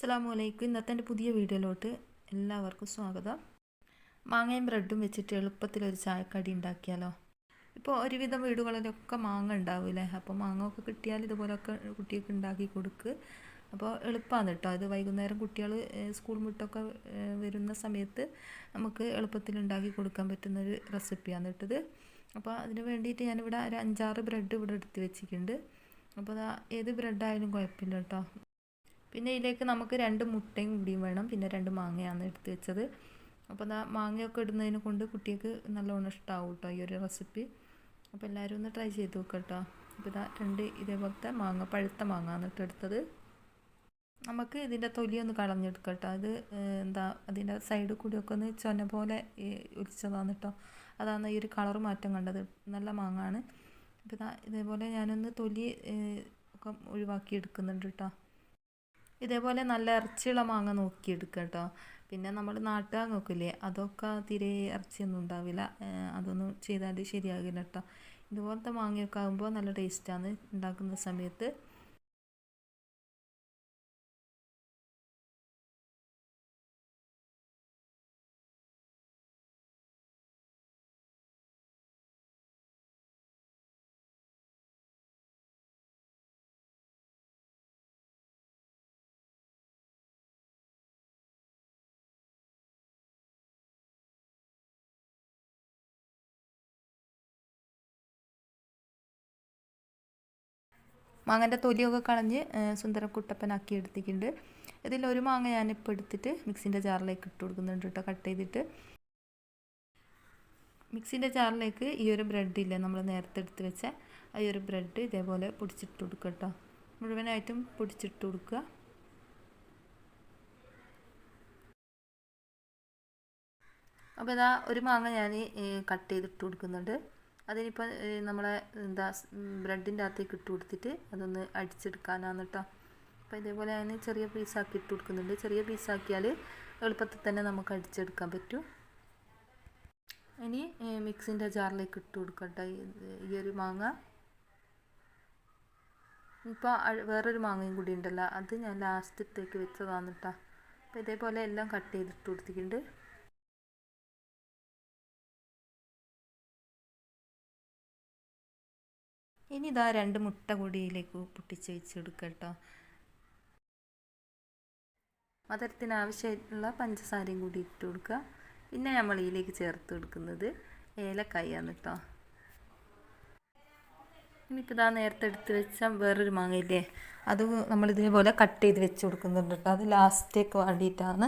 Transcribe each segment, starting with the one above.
അസ്സാം വലൈക്കും ഇന്നത്തെ എന്റെ പുതിയ വീഡിയോയിലോട്ട് എല്ലാവർക്കും സ്വാഗതം. മാങ്ങയും ബ്രെഡും വെച്ചിട്ട് എളുപ്പത്തിലൊരു ചായക്കടി ഉണ്ടാക്കിയാലോ? ഇപ്പോൾ ഒരുവിധം വീടുകളിലൊക്കെ മാങ്ങ ഉണ്ടാവില്ലേ അപ്പോൾ മാങ്ങ ഒക്കെ കിട്ടിയാൽ ഇതുപോലൊക്കെ കുട്ടികൾക്ക് ഉണ്ടാക്കി കൊടുക്ക്. അപ്പോൾ എളുപ്പമാണ് കേട്ടോ. ഇത് വൈകുന്നേരം കുട്ടികൾ സ്കൂൾ വിട്ടൊക്കെ ഏഹ്, വരുന്ന സമയത്ത് നമുക്ക് എളുപ്പത്തിൽ ഉണ്ടാക്കി കൊടുക്കാൻ പറ്റുന്നൊരു റെസിപ്പിയാണ് കേട്ടത്. അപ്പോൾ അതിന് വേണ്ടിയിട്ട് ഞാനിവിടെ ഒരു അഞ്ചാറ് ബ്രെഡ് ഇവിടെ എടുത്ത് വെച്ചിട്ടുണ്ട്. അപ്പോൾ അതാ ഏത് ബ്രെഡായാലും കുഴപ്പമില്ല കേട്ടോ. പിന്നെ ഇതിലേക്ക് നമുക്ക് രണ്ട് മുട്ടയും കൂടിയും വേണം. പിന്നെ രണ്ട് മാങ്ങയാണ് എടുത്ത് വെച്ചത്. അപ്പോൾ ദാ മാങ്ങയൊക്കെ ഇടുന്നതിനെ കൊണ്ട് കുട്ടിക്ക് നല്ലോണം ഇഷ്ടമാവും കേട്ടോ ഈ ഒരു റെസിപ്പി. അപ്പോൾ എല്ലാവരും ഒന്ന് ട്രൈ ചെയ്ത് നോക്കുക കേട്ടോ അപ്പോൾ ഇതാ രണ്ട് ഇതേപോലത്തെ മാങ്ങ പഴുത്ത മാങ്ങ എന്നിട്ട് എടുത്തത്. നമുക്ക് ഇതിന്റെ തൊലിയൊന്ന് കളഞ്ഞെടുക്കാം കേട്ടോ അത് എന്താ അതിന്റെ സൈഡിൽ കൂടിയൊക്കെ ഒന്ന് ചൊന പോലെ ഒലിച്ചതാണ് കേട്ടോ അതാണ് ഈ ഒരു കളർ മാറ്റം കണ്ടത്. നല്ല മാങ്ങാണ്. അപ്പോൾ ഇതാ ഇതേപോലെ ഞാനൊന്ന് തൊലി ഒക്കെ ഒഴിവാക്കി എടുക്കുന്നുണ്ട് കേട്ടോ ഇതേപോലെ നല്ല ഇറച്ചിയുള്ള മാങ്ങ നോക്കിയെടുക്കുക കേട്ടോ. പിന്നെ നമ്മൾ നാട്ടുകാർ നോക്കില്ലേ അതൊക്കെ തീരെ ഇറച്ചിയൊന്നും ഉണ്ടാവില്ല. അതൊന്നും ചെയ്താൽ ശരിയാകില്ല കേട്ടോ. ഇതുപോലത്തെ മാങ്ങയൊക്കെ ആകുമ്പോൾ നല്ല ടേസ്റ്റാണ് ഉണ്ടാക്കുന്ന സമയത്ത് മാങ്ങന്റെ തൊലിയൊക്കെ കളഞ്ഞ് സുന്ദരം കുട്ടപ്പനാക്കി എടുത്തിട്ടുണ്ട്. ഇതിൽ ഒരു മാങ്ങ ഞാനിപ്പോൾ എടുത്തിട്ട് മിക്സിന്റെ ജാറിലേക്ക് ഇട്ട് കൊടുക്കുന്നുണ്ട് കേട്ടോ കട്ട് ചെയ്തിട്ട്. മിക്സിന്റെ ജാറിലേക്ക് ഈ ഒരു ബ്രെഡ് ഇല്ലേ നമ്മൾ നേരത്തെ എടുത്ത് വെച്ച ഈ ഒരു ബ്രെഡ് ഇതേപോലെ പൊടിച്ചിട്ട് കൊടുക്കുക കേട്ടോ. മുഴുവനായിട്ടും പൊടിച്ചിട്ട് കൊടുക്കുക. അപ്പോൾ ഇതാ ഒരു മാങ്ങ ഞാൻ കട്ട് ചെയ്തിട്ട് കൊടുക്കുന്നുണ്ട്. അതിനിപ്പോൾ നമ്മളെ എന്താ ബ്രെഡിന്റെ അകത്തേക്ക് ഇട്ട് കൊടുത്തിട്ട് അതൊന്ന് അടിച്ചെടുക്കാനാണ് കേട്ടോ അപ്പോൾ ഇതേപോലെ അതിന് ചെറിയ പീസാക്കി ഇട്ട് കൊടുക്കുന്നുണ്ട്. ചെറിയ പീസാക്കിയാൽ എളുപ്പത്തിൽ തന്നെ നമുക്ക് അടിച്ചെടുക്കാൻ പറ്റും. ഇനി മിക്സിന്റെ ജാറിലേക്ക് ഇട്ട് കൊടുക്കട്ടെ. ഈ ഒരു മാങ്ങ. ഇപ്പോൾ വേറൊരു മാങ്ങയും കൂടി ഉണ്ടല്ലോ. അത് ഞാൻ ലാസ്റ്റത്തേക്ക് വെച്ചതാണ് കേട്ടോ അപ്പോൾ ഇതേപോലെ എല്ലാം കട്ട് ചെയ്തിട്ട് കൊടുത്തിട്ടുണ്ട്. ഇനി ഇതാ രണ്ട് മുട്ട കൂടിയിലേക്ക് പൊട്ടിച്ച് വെച്ചെടുക്കുക കേട്ടോ മധുരത്തിന് ആവശ്യമായിട്ടുള്ള പഞ്ചസാരയും കൂടി ഇട്ട് കൊടുക്കുക. പിന്നെ നമ്മൾ ഇതിലേക്ക് ചേർത്ത് കൊടുക്കുന്നത് ഏലക്കായാണ് കേട്ടോ എനിക്കിതാ നേരത്തെ എടുത്ത് വെച്ച വേറൊരു മാങ്ങയില്ലേ അത് നമ്മൾ ഇതേപോലെ കട്ട് ചെയ്ത് വെച്ച് കൊടുക്കുന്നുണ്ട് കേട്ടോ അത് ലാസ്റ്റേക്ക് വേണ്ടിയിട്ടാണ്.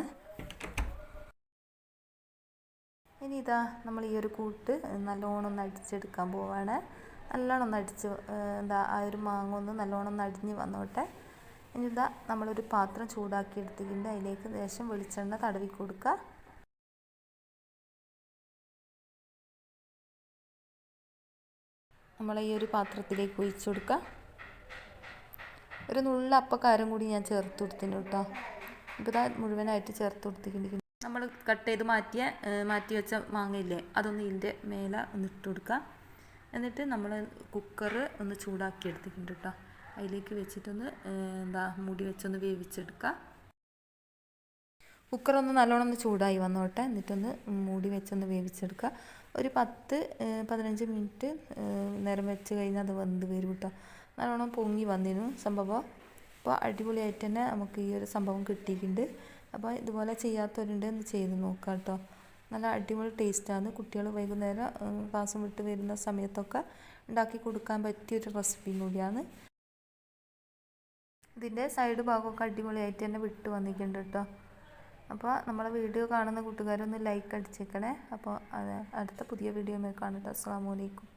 ഇനി ഇതാ നമ്മൾ ഈ ഒരു കൂട്ട് നല്ലോണം ഒന്ന് അടിച്ചെടുക്കാൻ പോവാണ്. നല്ലോണം ഒന്ന് അടിച്ച് എന്താ ആ ഒരു മാങ്ങ ഒന്ന് നല്ലോണം ഒന്ന് അടിഞ്ഞ് വന്നോട്ടെ. ഇനി ഇതാ നമ്മളൊരു പാത്രം ചൂടാക്കി എടുത്തിട്ടുണ്ട് അതിലേക്ക് ലേശം വെളിച്ചെണ്ണ തടവി കൊടുക്കുക നമ്മൾ ഈ ഒരു പാത്രത്തിലേക്ക് ഒഴിച്ചു കൊടുക്കുക ഒരു നുള്ള അപ്പക്കാരം കൂടി ഞാൻ ചേർത്ത് കൊടുത്തിന് കേട്ടോ. ഇപ്പോൾ ഇതാ മുഴുവനായിട്ട് ചേർത്ത് കൊടുത്തിട്ടുണ്ട്. നമ്മൾ കട്ട് ചെയ്ത് മാറ്റിയ മാറ്റി വെച്ച മാങ്ങയില്ലേ അതൊന്ന് ഇതിന്റെ മേലെ ഒന്ന് ഇട്ട് കൊടുക്കുക എന്നിട്ട് നമ്മൾ കുക്കർ ഒന്ന് ചൂടാക്കി എടുത്തിട്ടുണ്ട് കേട്ടോ അതിലേക്ക് വെച്ചിട്ടൊന്ന് എന്താ മൂടി വെച്ചൊന്ന് വേവിച്ചെടുക്കുക കുക്കറൊന്ന് നല്ലോണം ഒന്ന് ചൂടായി വന്നോട്ടെ. എന്നിട്ടൊന്ന് മൂടി വെച്ചൊന്ന് വേവിച്ചെടുക്കുക ഒരു പത്ത് പതിനഞ്ച് മിനിറ്റ് നേരം വെച്ച് കഴിഞ്ഞാൽ അത് വെന്ത് വരും കേട്ടോ നല്ലോണം പൊങ്ങി വന്നിരുന്നു സംഭവം. അപ്പോൾ അടിപൊളിയായിട്ട് തന്നെ നമുക്ക് ഈ ഒരു സംഭവം കിട്ടിയിട്ടുണ്ട്. അപ്പോൾ ഇതുപോലെ ചെയ്യാത്തവരുണ്ട് ഒന്ന് ചെയ്ത് നോക്കാം കേട്ടോ നല്ല അടിപൊളി ടേസ്റ്റാണ് കുട്ടികൾ വൈകുന്നേരം ക്ലാസ് വിട്ട് വരുന്ന സമയത്തൊക്കെ ഉണ്ടാക്കി കൊടുക്കാൻ പറ്റിയൊരു റെസിപ്പിയും കൂടിയാണ്. ഇതിന്റെ സൈഡ് ഭാഗമൊക്കെ അടിപൊളിയായിട്ട് തന്നെ വിട്ട് വന്നിട്ടുണ്ട് കേട്ടോ. അപ്പോൾ നമ്മളെ വീഡിയോ കാണുന്ന കൂട്ടുകാരൊന്ന് ലൈക്ക് അടിച്ചേക്കണേ. അപ്പോൾ അടുത്ത പുതിയ വീഡിയോ കാണട്ടെ അസ്സാം വലൈക്കും